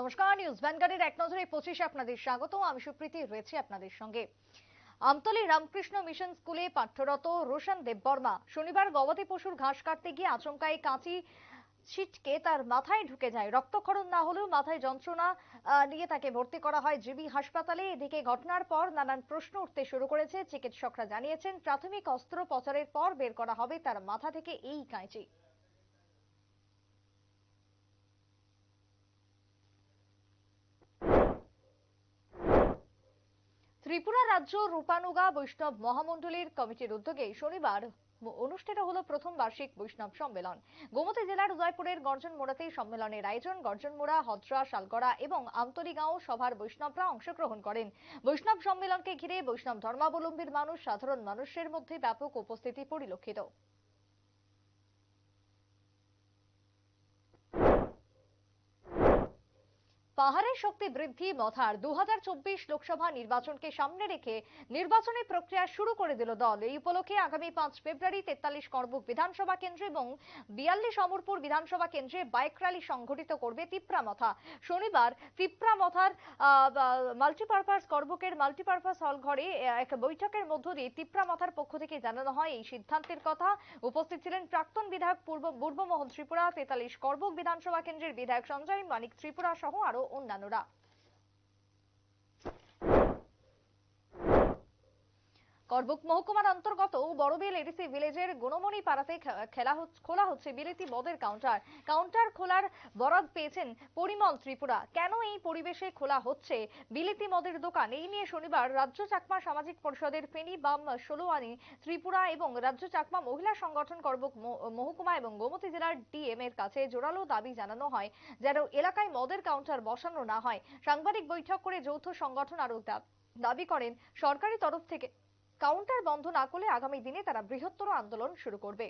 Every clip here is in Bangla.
নমস্কার নিউজ ভ্যানগার্ডের এক নজরে পঁচিশে আপনাদের স্বাগত। আমি সুপ্রীতি, রয়েছি আপনাদের সঙ্গে। আমতলী রামকৃষ্ণ মিশন স্কুলে পাঠ্যরত রোশন দেববর্মা। শনিবার গবাদি পশুর ঘাস কাটতে গিয়ে আচমকাই কাঁচি ছিটকে তার মাথায় ঢুকে যায়। রক্তক্ষরণ না হলেও মাথায় যন্ত্রণা নিয়ে তাকে ভর্তি করা হয় জিবি হাসপাতালে। এদিকে ঘটনার পর নানান প্রশ্ন উঠতে শুরু করেছে। চিকিৎসকরা জানিয়েছেন, প্রাথমিক অস্ত্রোপচারের পর বের করা হবে তার মাথা থেকে এই কাঁচি। ত্রিপুরা রাজ্য রূপানুগা বৈষ্ণব মহামণ্ডলীর কমিটির উদ্যোগে শনিবার অনুষ্ঠিত হলো প্রথম বার্ষিক বৈষ্ণব সম্মেলন। গোমতী জেলার উদয়পুরের গর্জন মোড়াতে সম্মেলনের আয়োজন গর্জন মোড়া হদ্রা শালগড়া এবং আমতলিগাঁও সভার বৈষ্ণবরা অংশগ্রহণ করেন। বৈষ্ণব সম্মেলনকে ঘিরে বৈষ্ণব ধর্মাবলম্বীর মানুষ, সাধারণ মানুষের মধ্যে ব্যাপক উপস্থিতি পরিলক্ষিত। পাহাড়ের শক্তি বৃদ্ধি মথার দু হাজার চব্বিশ লোকসভা নির্বাচনকে সামনে রেখে নির্বাচনী প্রক্রিয়া শুরু করে দিল দল। এই উপলক্ষে আগামী পাঁচ ফেব্রুয়ারি তেতাল্লিশ করবুক বিধানসভা কেন্দ্র এবং বিয়াল্লিশ অমরপুর বিধানসভা কেন্দ্রে বাইক র্যালি সংঘটিত করবে তিপ্রা মথা। শনিবার তিপ্রা মথার মাল্টিপারপাস করবুকের মাল্টিপারপাস হল ঘরে এক বৈঠকের মধ্য দিয়ে তিপ্রা মথার পক্ষ থেকে জানানো হয় এই সিদ্ধান্তের কথা। উপস্থিত ছিলেন প্রাক্তন বিধায়ক পূর্ব, পূর্বমোহন ত্রিপুরা, তেতাল্লিশ করবুক বিধানসভা কেন্দ্রের বিধায়ক সঞ্জয় মানিক ত্রিপুরা সহ আরও অন্যান্যরা করবুক মহকুমার অন্তর্গত বড়বিল এডিসি ভিলেজের গুণমণি পাড়াতে খেলা খোলা হচ্ছে বিলেতি মদের কাউন্টার। কাউন্টার খোলার বরাদ পেয়েছেন পরিমল ত্রিপুরা। কেন এই পরিবেশে খোলা হচ্ছে বিলেতি মদের দোকান? এই নিয়ে শনিবার রাজ্য চাকমা সামাজিক পরিষদের ফেনী বাম ষোলোয়ানি ত্রিপুরা এবং রাজ্য চাকমা মহিলা সংগঠন করবুক মহকুমা এবং গোমতী জেলার ডিএম এর কাছে জোরালো দাবি জানানো হয় যেন এলাকায় মদের কাউন্টার বসানো না হয়। সাংবাদিক বৈঠক করে যৌথ সংগঠন আরও দাবি করেন সরকারি তরফ থেকে কাউন্টার বন্ধ না করলে আগামী দিনে তারা বৃহত্তর আন্দোলন শুরু করবে।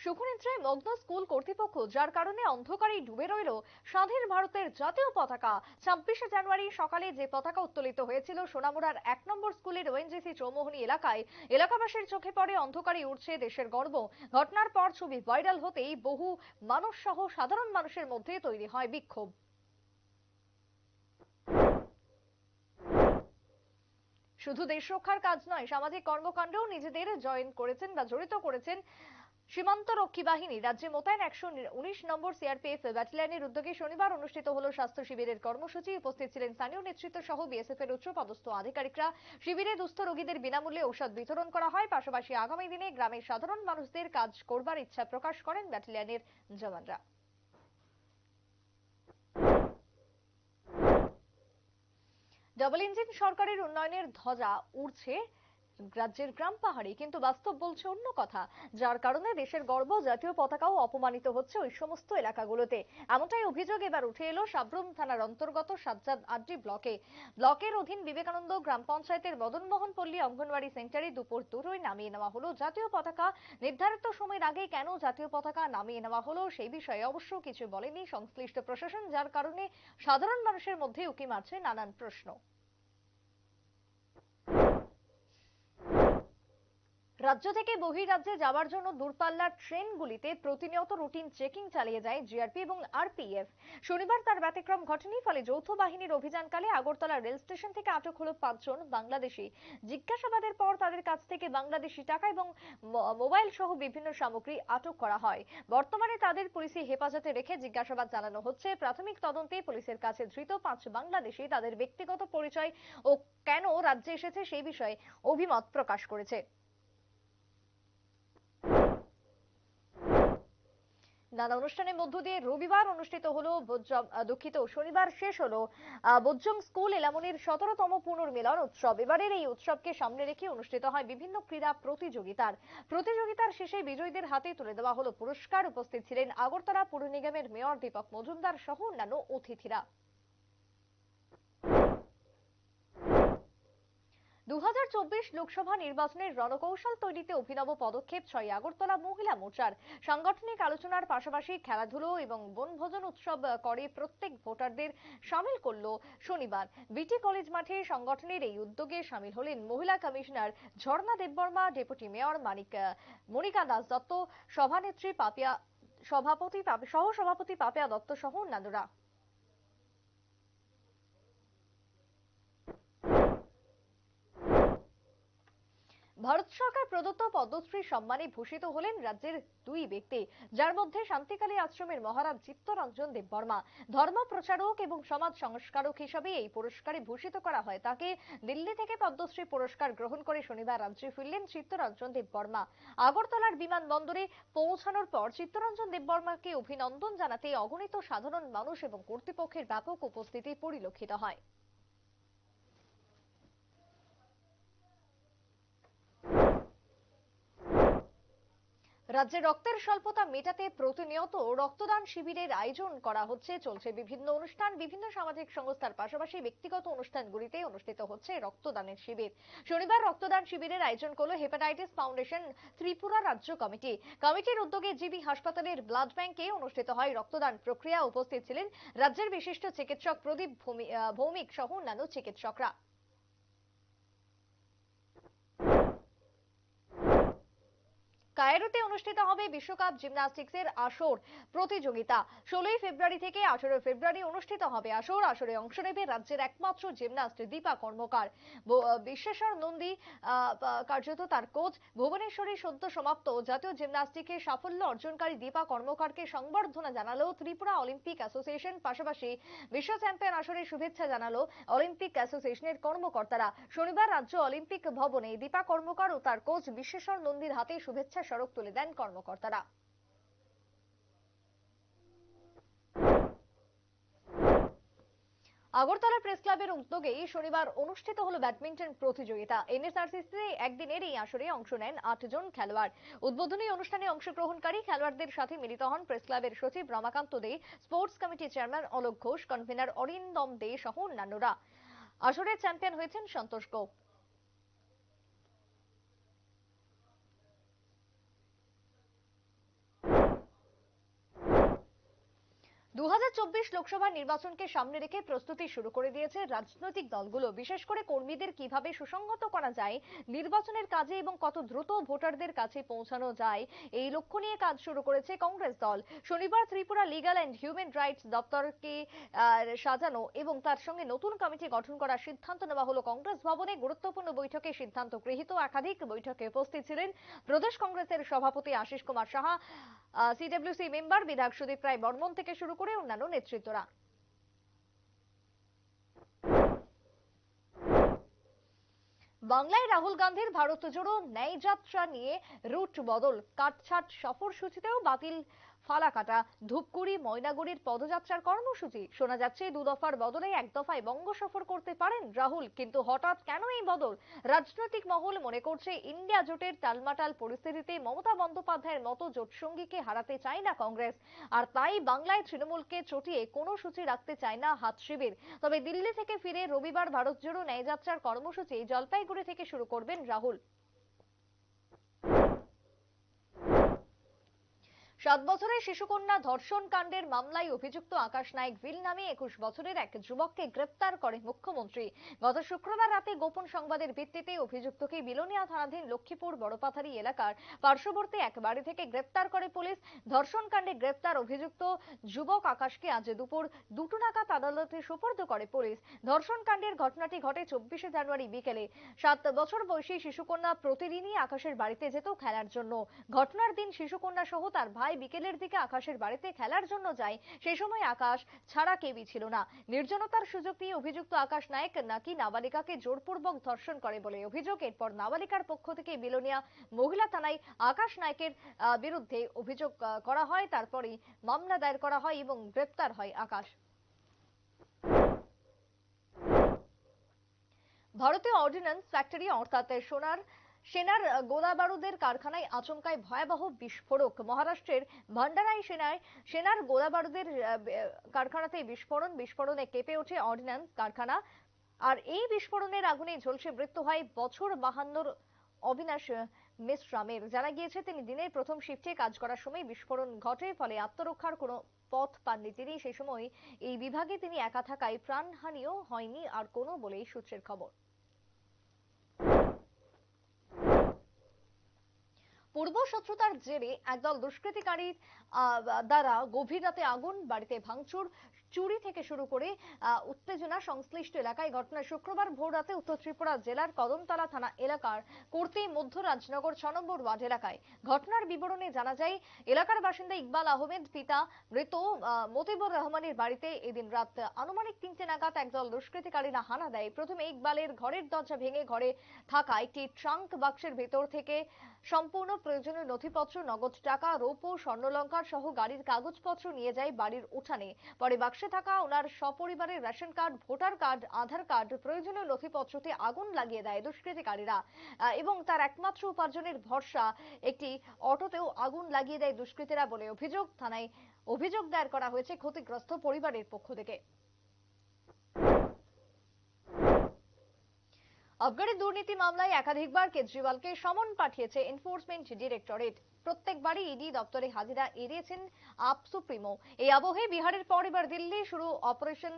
সুখনিদ্রায় মগ্ন স্কুল কর্তৃপক্ষ, যার কারণে অন্ধকারেই ডুবে রইল স্বাধীন ভারতের জাতীয় পতাকা। ছাব্বিশে জানুয়ারি সকালে যে পতাকা উত্তোলিত হয়েছিল, সোনামুড়ার এক নম্বর স্কুলের ওএনজিসি চৌমোহনী এলাকায়, এলাকাবাসীর চোখে পড়ে অন্ধকারে উঠছে দেশের গর্ব। ঘটনার পর ছবি ভাইরাল হতেই বহু মানুষ সহ সাধারণ মানুষের মধ্যে তৈরি হয় বিক্ষোভ। শুধু দেশ রক্ষার কাজ নয়, সামাজিক কর্মকাণ্ডেও নিজেদের জয়েন করেছেন বা জড়িত করেছেন সীমান্ত রক্ষী বাহিনী। রাজ্যে মোতায়েন একশো উনিশ নম্বর সিআরপিএফ ব্যাটালিয়নের উদ্যোগে শনিবার অনুষ্ঠিত হলো স্বাস্থ্য শিবিরের কর্মসূচি। উপস্থিত ছিলেন স্থানীয় নেতৃত্ব সহ বিএসএফ এর উচ্চপদস্থ আধিকারিকরা। শিবিরে দুস্থ রোগীদের বিনামূল্যে ঔষধ বিতরণ করা হয়। পাশাপাশি আগামী দিনে গ্রামের সাধারণ মানুষদের কাজ করবার ইচ্ছা প্রকাশ করেন ব্যাটালিয়নের জওয়ানরা। ডাবল ইঞ্জিন সরকারের উন্নয়নের ধ্বজা উড়ছে রাজ্যের গ্রাম পাহাড়ে, কিন্তু বাস্তব বলছে অন্য কথা, যার কারণে দেশের গর্ব জাতীয় পতাকাও অপমানিত হচ্ছে ওই সমস্ত এলাকাগুলোতে। এমনটাই অভিযোগ এবার উঠে এলো সাব্রুম থানার অন্তর্গত সাজ্জাদ আড্ডি ব্লকে। ব্লকের অধীন বিবেকানন্দ গ্রাম পঞ্চায়েতের মদনমোহন পল্লী অঙ্গনওয়াড়ি সেন্টারে দুপুর দুটোই নামিয়ে নেওয়া হলো জাতীয় পতাকা। নির্ধারিত সময়ের আগে কেন জাতীয় পতাকা নামিয়ে নেওয়া হলো সেই বিষয়ে অবশ্য কিছু বলেনি সংশ্লিষ্ট প্রশাসন, যার কারণে সাধারণ মানুষের মধ্যে উকি মারছে নানান প্রশ্ন। রাজ্য থেকে বহিরাজ্যে যাওয়ার জন্য দূরপাল্লার ট্রেনগুলিতে প্রতিনিয়ত রুটিন চেকিং চালিয়ে যায় জিআরপি এবং আরপিএফ। শনিবার তার ব্যতিক্রম ঘটেনি, ফলে যৌথ বাহিনীর অভিযানকালে আগরতলা রেল স্টেশন থেকে আটক হলো পাঁচজন বাংলাদেশি। জিজ্ঞাসাবাদের পর তাদের কাছ থেকে বাংলাদেশি টাকা এবং মোবাইল সহ বিভিন্ন সামগ্রী আটক করা হয়। বর্তমানে তাদের পুলিশি হেফাজতে রেখে জিজ্ঞাসাবাদ চালানো হচ্ছে। প্রাথমিক তদন্তে পুলিশের কাছে ধৃত পাঁচ বাংলাদেশি তাদের ব্যক্তিগত পরিচয় ও কেন রাজ্যে এসেছে সেই বিষয়ে অভিমত প্রকাশ করেছে। নানা অনুষ্ঠানের মধ্য দিয়ে রবিবার অনুষ্ঠিত হলো দুঃখিত, শনিবার শেষ হলো বোজ্জম স্কুল এলামনির সতেরোতম পুনর্মিলন উৎসব। এবারের এই উৎসবকে সামনে রেখে অনুষ্ঠিত হয় বিভিন্ন ক্রীড়া প্রতিযোগিতার। প্রতিযোগিতার শেষে বিজয়ীদের হাতে তুলে দেওয়া হলো পুরস্কার। উপস্থিত ছিলেন আগরতলা পুর নিগমের মেয়র দীপক মজুমদার সহ অন্যান্য অতিথিরা দু লোকসভা নির্বাচনের রণকৌশল তৈরিতে অভিনব পদক্ষেপ ছয় আগরতলা মহিলা মোর্চার। সাংগঠনিক আলোচনার পাশাপাশি খেলাধুলো এবং বনভোজন উৎসব করে প্রত্যেক ভোটারদের সামিল করল শনিবার। বিটি কলেজ মাঠে সংগঠনের এই উদ্যোগে সামিল হলেন মহিলা commissioner Jharna Debbarma, deputy mayor Manik Monika Das Dutta, সভানেত্রী পাপিয়া, সভাপতি সহ সভাপতি পাপিয়া দত্ত সহ অন্যান্যরা। ভারত সরকার প্রদত্ত পদ্মশ্রী সম্মানে ভূষিত হলেন রাজ্যের দুই ব্যক্তি, যার মধ্যে শান্তিকালী আশ্রমের মহারাজ চিত্তরঞ্জন দেববর্মা। ধর্ম প্রচারক এবং সমাজ সংস্কারক হিসাবে এই পুরস্কারে ভূষিত করা হয়। তাকে দিল্লি থেকে পদ্মশ্রী পুরস্কার গ্রহণ করে শনিবার রাজ্যে ফিরলেন চিত্তরঞ্জন দেববর্মা। আগরতলার বিমানবন্দরে পৌঁছানোর পর চিত্তরঞ্জন দেববর্মাকে অভিনন্দন জানাতে অগণিত সাধারণ মানুষ এবং কর্তৃপক্ষের ব্যাপক উপস্থিতি পরিলক্ষিত হয়। রাজ্যে রক্তের স্বল্পতা মেটাতে প্রতিনিয়ত রক্তদান শিবিরের আয়োজন করা হচ্ছে, চলছে বিভিন্ন অনুষ্ঠান, বিভিন্ন সামাজিক সংস্থার পাশাপাশি ব্যক্তিগত অনুষ্ঠানগুলিতে অনুষ্ঠিত হচ্ছে রক্তদানের শিবির। শনিবার রক্তদান শিবিরের আয়োজন করল হেপাটাইটিস ফাউন্ডেশন ত্রিপুরা রাজ্য কমিটি। কমিটির উদ্যোগে জিবি হাসপাতালের ব্লাড ব্যাংকে অনুষ্ঠিত হয় রক্তদান প্রক্রিয়া। উপস্থিত ছিলেন রাজ্যের বিশিষ্ট চিকিৎসক প্রদীপ ভৌমিক সহ অন্যান্য চিকিৎসকরা। কায়রোতে অনুষ্ঠিত হবে বিশ্বকাপ জিমন্যাস্টিক্সের আসর প্রতিযোগিতা। ষোলোই ফেব্রুয়ারি থেকে আঠেরোই ফেব্রুয়ারি অনুষ্ঠিত হবে আসর। আসরে অংশ নেবে রাজ্যের একমাত্র জিমন্যাস্ট দীপা কর্মকার। বিশ্বেশ্বর নন্দী কার্যত তার কোচ ভুবনেশ্বরী সদ্য সমাপ্ত। জাতীয় জিমন্যাস্টিকের সাফল্য অর্জনকারী দীপা কর্মকারকে সংবর্ধনা জানালো ত্রিপুরা অলিম্পিক অ্যাসোসিয়েশন। পাশাপাশি বিশ্ব চ্যাম্পিয়ন আসরে শুভেচ্ছা জানালো অলিম্পিক অ্যাসোসিয়েশনের কর্মকর্তারা। শনিবার রাজ্য অলিম্পিক ভবনে দীপা কর্মকার ও তার কোচ বিশ্বেশ্বর নন্দীর হাতে শুভেচ্ছা স্মারক তুলে দেন কর্মকর্তারা। আগরতলা প্রেস ক্লাবের উদ্যোগে শনিবার অনুষ্ঠিত হলো ব্যাডমিন্টন প্রতিযোগিতা। এনএসআরসিসি একদিনের এই আসরে অংশ নেন আটজন খেলোয়াড়। উদ্বোধনী অনুষ্ঠানে অংশগ্রহণকারী খেলোয়াড়দের সাথে মিলিত হন প্রেস ক্লাবের সচিব Ramakanta De, sports committee chairman Alok Ghosh, convener Arindam De সহ অন্যান্যরা। আসরের চ্যাম্পিয়ন হয়েছেন সন্তোষ গোপ দু লোকসভা নির্বাচনকে সামনে রেখে প্রস্তুতি শুরু করে দিয়েছে রাজনৈতিক দলগুলো। বিশেষ করে কর্মীদের কীভাবে সুসংগত করা যায়, নির্বাচনের কাজে এবং কত দ্রুত ভোটারদের কাছে পৌঁছানো যায়, এই লক্ষ্য নিয়ে কাজ শুরু করেছে কংগ্রেস দল। শনিবার Tripura legal and human rights দপ্তরকে সাজানো এবং তার সঙ্গে নতুন কমিটি গঠন করার সিদ্ধান্ত নেওয়া হলো। কংগ্রেস ভবনে গুরুত্বপূর্ণ বৈঠকে সিদ্ধান্ত গৃহীত। একাধিক বৈঠকে উপস্থিত ছিলেন প্রদেশ কংগ্রেসের সভাপতি আশিস কুমার সাহা সিডব্লিউসি মেম্বার বিধায়ক সুদীপ রায় বর্মন থেকে শুরু করে অন্যান্য নেতৃত্বরা। বাংলায় রাহুল গান্ধীর ভারত জোড়ো ন্যায় যাত্রা নিয়ে রুট বদল, কাটছাট সফরসূচিতেও বাতিল ফালাকাটা ধূপগুড়ি ময়নাগুড়ির পদযাত্রার কর্মসূচি। শোনা যাচ্ছে, দু দফার বদলে এক দফায় বঙ্গ সফর করতে পারেন রাহুল, কিন্তু হঠাৎ কেন এই বদল? রাজনৈতিক মহল মনে করছে, ইন্ডিয়া জোটের টালমাটাল পরিস্থিতিতে মমতা বন্দ্যোপাধ্যায়ের মতো জোটসঙ্গীকে হারাতে চায় না কংগ্রেস। আর তাই বাংলায় তৃণমূলকে চটিয়ে কোনো সূচি রাখতে চায় না হাত শিবির। তবে দিল্লি থেকে ফিরে রবিবার ভারত জোড়ো ন্যায়যাত্রার কর্মসূচি জলপাইগুড়ি থেকে শুরু করবেন রাহুল। সাত বছরের শিশুকন্যা ধর্ষণ কাণ্ডের মামলায় অভিযুক্ত আকাশ নায়ক ভিল নামে একুশ বছরের এক যুবককে গ্রেপ্তার করে মুখ্যমন্ত্রী। গত শুক্রবার রাতে গোপন সংবাদের ভিত্তিতে অভিযুক্তকে বিলোনিয়া থানাধীন লক্ষ্মীপুর বড়পাথারি এলাকার পার্শ্ববর্তী এক বাড়ি থেকে গ্রেপ্তার করে পুলিশ। ধর্ষণ কাণ্ডে গ্রেপ্তার অভিযুক্ত যুবক আকাশকে আজ দুপুর দুটো নাগাদ আদালতে সুপর্দ করে পুলিশ। ধর্ষণ কাণ্ডের ঘটনাটি ঘটে চব্বিশে জানুয়ারি বিকেলে। সাত বছর বয়সী শিশুকন্যা প্রতিদিনই আকাশের বাড়িতে যেত খেলার জন্য। ঘটনার দিন শিশুকন্যা সহ তার ভাই প্রায় বিকেলের দিকে আকাশের বাড়িতে খেলার জন্য যায় সেই সময় আকাশ ছাড়া কেউই ছিল না। নির্জনতার সুযোগ নিয়ে অভিযুক্ত আকাশ নায়ক নাকি নাবালিকাকে জোরপূর্বক ধর্ষণ করে বলে অভিযোগ। এরপর নাবালিকার পক্ষ থেকে বিলোনিয়া মহিলা থানায় আকাশ নায়কের বিরুদ্ধে অভিযোগ করা হয়। তারপরেই মামলা দায়ের করা হয় এবং গ্রেপ্তার হয় আকাশ। ভারতীয় অর্ডিন্যান্স ফ্যাক্টরি অর্থাৎ সোনার সেনার গোলা বারুদের কারখানায় আচমকায় ভয়াবহ বিস্ফোরক। মহারাষ্ট্রের ভান্ডারাই সেনায়, সেনার গোলা বারুদের কারখানাতে বিস্ফোরণ, বিস্ফোরণে কেঁপে ওঠে অর্ডিন্যান্স কারখানা। আর এই বিস্ফোরণের আগুনে ঝলসে মৃত্যু হয় বছর বাহান্নর অবিনাশ মিশ্রামের। জানা গিয়েছে, তিনি দিনের প্রথম শিফটে কাজ করার সময় বিস্ফোরণ ঘটে, ফলে আত্মরক্ষার কোনো পথ পাননি তিনি। সেই সময় এই বিভাগে তিনি একা থাকায় প্রাণহানিও হয়নি আর কোনো বলেই সূত্রের খবর। পূর্ব শত্রুতার জেরে একদল দুষ্কৃতিকারী আহ, দ্বারা গভীর রাতে আগুন বাড়িতে ভাঙচুর চুরি থেকে শুরু করে উত্তেজনা সংশ্লিষ্ট এলাকায় ঘটনা শুক্রবার ভোর রাতে উত্তর ত্রিপুরা জেলার কদমতলা থানা এলাকার কর্তি মধ্য রাজনগর ছ নম্বর ওয়ার্ড এলাকায়। ঘটনার বিবরণে জানা যায়, এলাকার বাসিন্দা ইকবাল আহমেদ, পিতা মৃত মতিবুর রহমানের বাড়িতে এদিন রাত আনুমানিক তিনটে নাগাদ একদল দুষ্কৃতিকারীরা হানা দেয়। প্রথমে ইকবালের ঘরের দরজা ভেঙে ঘরে থাকা একটি ট্রাঙ্ক বাক্সের ভেতর থেকে সম্পূর্ণ প্রয়োজনীয় নথিপত্র, নগদ টাকা, রৌপ্য, স্বর্ণলঙ্কার সহ গাড়ির কাগজপত্র নিয়ে যায় বাড়ির উঠানে। পরে বাক্সে থাকা ওনার সপরিবারের ration card, voter card, Aadhaar card, প্রয়োজনীয় নথিপত্রতে আগুন লাগিয়ে দেয় দুষ্কৃতিকারীরা। এবং তার একমাত্র উপার্জনের ভরসা, একটি অটোতেও আগুন লাগিয়ে দেয় দুষ্কৃতীরা বলে অভিযোগ থানায় অভিযোগ দায়ের করা হয়েছে ক্ষতিগ্রস্ত পরিবারের পক্ষ থেকে। আবগারি দুর্নীতি মামলায় একাধিকবার কেজরিওয়ালকে সমন পাঠিয়েছে এনফোর্সমেন্ট ডিরেক্টরেট প্রত্যেকবারই ইডি দপ্তরে হাজিরা এড়িয়েছেন আপ সুপ্রিমো। এই আবহে বিহারের পর এবার দিল্লি শুরু অপারেশন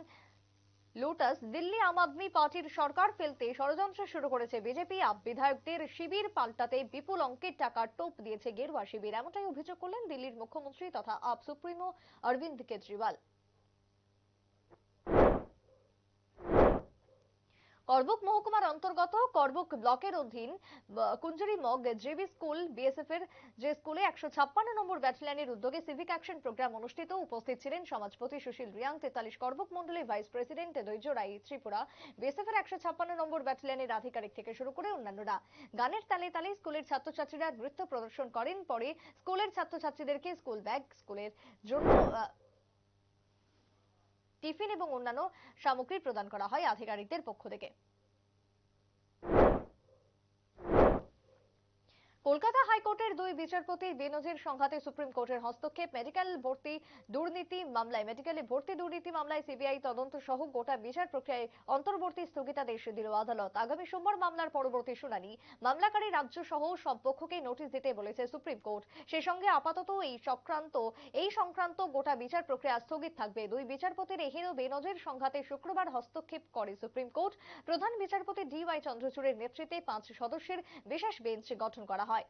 লোটাস। দিল্লি আম আদমি পার্টির সরকার ফেলতে ষড়যন্ত্র শুরু করেছে বিজেপি। আপ বিধায়কদের শিবির পাল্টাতে বিপুল অঙ্কের টাকা টোপ দিয়েছে গেরুয়া শিবির। এমনটাই অভিযোগ করলেন দিল্লির মুখ্যমন্ত্রী তথা আপ সুপ্রিমো অরবিন্দ কেজরিওয়াল। করবুক মহকুমার অন্তর্গত, করবুক ব্লকের অধীন Kunjari Mog, JB school BSF এর যে স্কুলে একশো ছাপ্পান্ন নম্বর ব্যাটালিয়নের উদ্যোগে সিভিক অ্যাকশন প্রোগ্রাম অনুষ্ঠিত, উপস্থিত ছিলেন সমাজপতি সুশীল রিয়াং, তেতাল্লিশ করবুক মন্ডলের vice president Dhairya Roy Tripura BSF এর একশো ছাপ্পান্ন নম্বর ব্যাটালিয়নের আধিকারিক থেকে শুরু করে অন্যান্যরা। গানের তালে তালে স্কুলের ছাত্রছাত্রীরা নৃত্য প্রদর্শন করেন, পরে স্কুলের ছাত্রছাত্রীদেরকে স্কুল ব্যাগ, স্কুলের জন্য টিফিন এবং অন্যান্য সামগ্রী প্রদান করা হয় আধিকারিকদের পক্ষ থেকে। কলকাতা হাইকোর্টের দুই বিচারপতি বেনজির সংঘাতে সুপ্রিম কোর্টের হস্তক্ষেপ, মেডিকেল ভর্তি দুর্নীতি মামলায়। মেডিকেলে ভর্তি দুর্নীতি মামলায় সিবিআই তদন্ত সহ গোটা বিচার প্রক্রিয়ায় অন্তর্বর্তী স্থগিতাদেশ দিল আদালত। আগামী সোমবার মামলার পরবর্তী শুনানি। মামলাকারী রাজ্য সহ সব পক্ষকে নোটিশ দিতে বলেছে সুপ্রিম কোর্ট। সেই সঙ্গে আপাতত এই সংক্রান্ত এই সংক্রান্ত গোটা বিচার প্রক্রিয়া স্থগিত থাকবে। দুই বিচারপতির এহেন বেনজির সংঘাতে শুক্রবার হস্তক্ষেপ করে সুপ্রিম কোর্ট। প্রধান বিচারপতি ডি ওয়াই চন্দ্রচূড়ের নেতৃত্বে পাঁচ সদস্যের বিশেষ বেঞ্চ গঠন করা হয়। はい。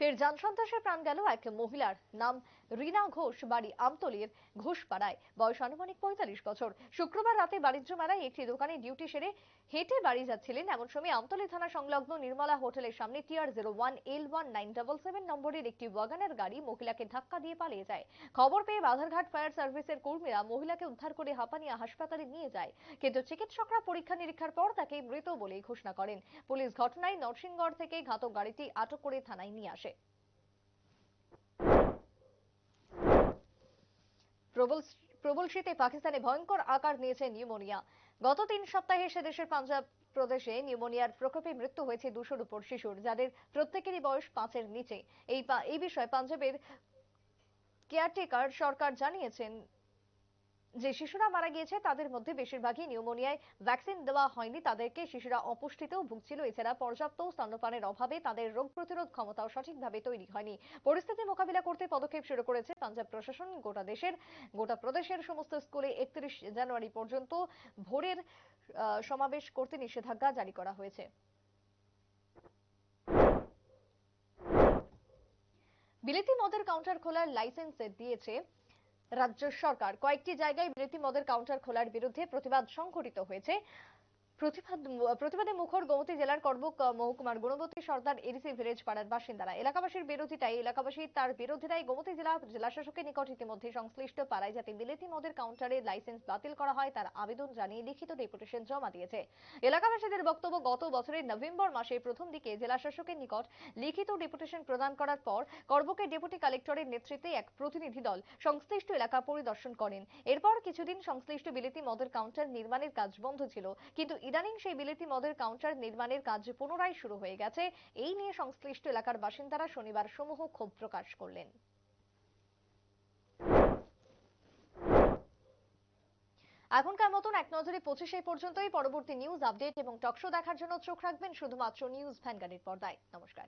ফের যান সন্ত্রাসে প্রাণ গেল এক মহিলার নাম রিনা ঘোষ, বাড়ি আমতলির ঘোষপাড়ায়। বয়স আনুমানিক পঁয়তাল্লিশ বছর। শুক্রবার রাতে বাণিজ্য মেলায় একটি দোকানে ডিউটি সেরে হেঁটে বাড়ি যাচ্ছিলেন এমন সময় আমতলী থানা সংলগ্ন নির্মলা হোটেলের সামনে TR zero one L one nine double seven নম্বরের একটি ওয়াগানের গাড়ি মহিলাকে ধাক্কা দিয়ে পালিয়ে যায়। খবর পেয়ে বাধারঘাট ফায়ার সার্ভিসের কর্মীরা মহিলাকে উদ্ধার করে হাঁপানিয়া হাসপাতালে নিয়ে যায়। কিন্তু চিকিৎসকরা পরীক্ষা নিরীক্ষার পর তাকে মৃত বলে ঘোষণা করেন। পুলিশ ঘটনায় নরসিংগড় থেকে ঘাতক গাড়িটি আটক করে থানায় নিয়ে আসে। প্রবল প্রবল শীতে পাকিস্তানে ভয়ঙ্কর আকার নিয়েছে নিউমোনিয়া। গত তিন সপ্তাহে সে দেশের পাঞ্জাব প্রদেশে নিউমোনিয়ার প্রকোপে মৃত্যু হয়েছে দুশোর উপর শিশুর, যাদের প্রত্যেকেরই বয়স পাঁচের নিচে। এই এই বিষয়ে পাঞ্জাবের কেয়ারটেকার সরকার জানিয়েছেন যে শিশুরা মারা গিয়েছে, তাদের মধ্যে বেশিরভাগই নিউমোনিয়ায় ভ্যাকসিন দেওয়া হয়নি। তাদেরকে শিশুরা অপুষ্টিতেও ভুগছিল। এছাড়া পর্যাপ্ত স্তন্যপানের অভাবে তাদের রোগ প্রতিরোধ ক্ষমতাও সঠিকভাবে তৈরি হয়নি। পরিস্থিতি মোকাবিলা করতে পদক্ষেপ শুরু করেছে পাঞ্জাব প্রশাসন। গোটা দেশের, গোটা প্রদেশের সমস্ত স্কুলে একত্রিশ জানুয়ারি পর্যন্ত ভোরের সমাবেশ করতে নিষেধাজ্ঞা জারি করা হয়েছে। বিলেতি মদের কাউন্টার খোলার লাইসেন্স দিয়েছে রাজ্য সরকার। কয়েকটি জায়গায় বিলেতি মদের কাউন্টার খোলার বিরুদ্ধে প্রতিবাদ সংঘটিত হয়েছে। প্রতিবাদ মুখর গোমতী জেলার করবুক মহকুমার গুণবতী সর্দার এডিসি ভিলেজ পাড়ার বাসিন্দারা। এলাকাবাসীর বিরোধিতায়, এলাকাবাসী তার বিরোধিতায় গোমতী জেলা জেলা শাসকের নিকট ইতিমধ্যে সংশ্লিষ্ট পাড়ায় যাতে বিলেতি মদের কাউন্টারের লাইসেন্স বাতিল করা হয়, তার আবেদন জানিয়ে লিখিত ডেপুটেশন জমা দিয়েছে। এলাকাবাসীদের বক্তব্য, গত বছরের নভেম্বর মাসে প্রথম দিকে জেলা শাসকের নিকট লিখিত ডেপুটেশন প্রদান করার পর করবুকের ডেপুটি কালেক্টরের নেতৃত্বে এক প্রতিনিধি দল সংশ্লিষ্ট এলাকা পরিদর্শন করেন। এরপর কিছুদিন সংশ্লিষ্ট বিলেতি মদের কাউন্টার নির্মাণের কাজ বন্ধ ছিল, কিন্তু ইদানিং সেই বিলেতি মদের কাউন্টার নির্মাণের কাজ পুনরায় শুরু হয়ে গেছে। এই নিয়ে সংশ্লিষ্ট এলাকার বাসিন্দারা শনিবার সমূহ ক্ষোভ প্রকাশ করলেন। এখনকার মতন এক নজরে পঁচিশে পর্যন্তই পরবর্তী নিউজ আপডেট এবং টকশো দেখার জন্য চোখ রাখবেন শুধুমাত্র নিউজ ভ্যানগার্ডের পর্দায়। নমস্কার।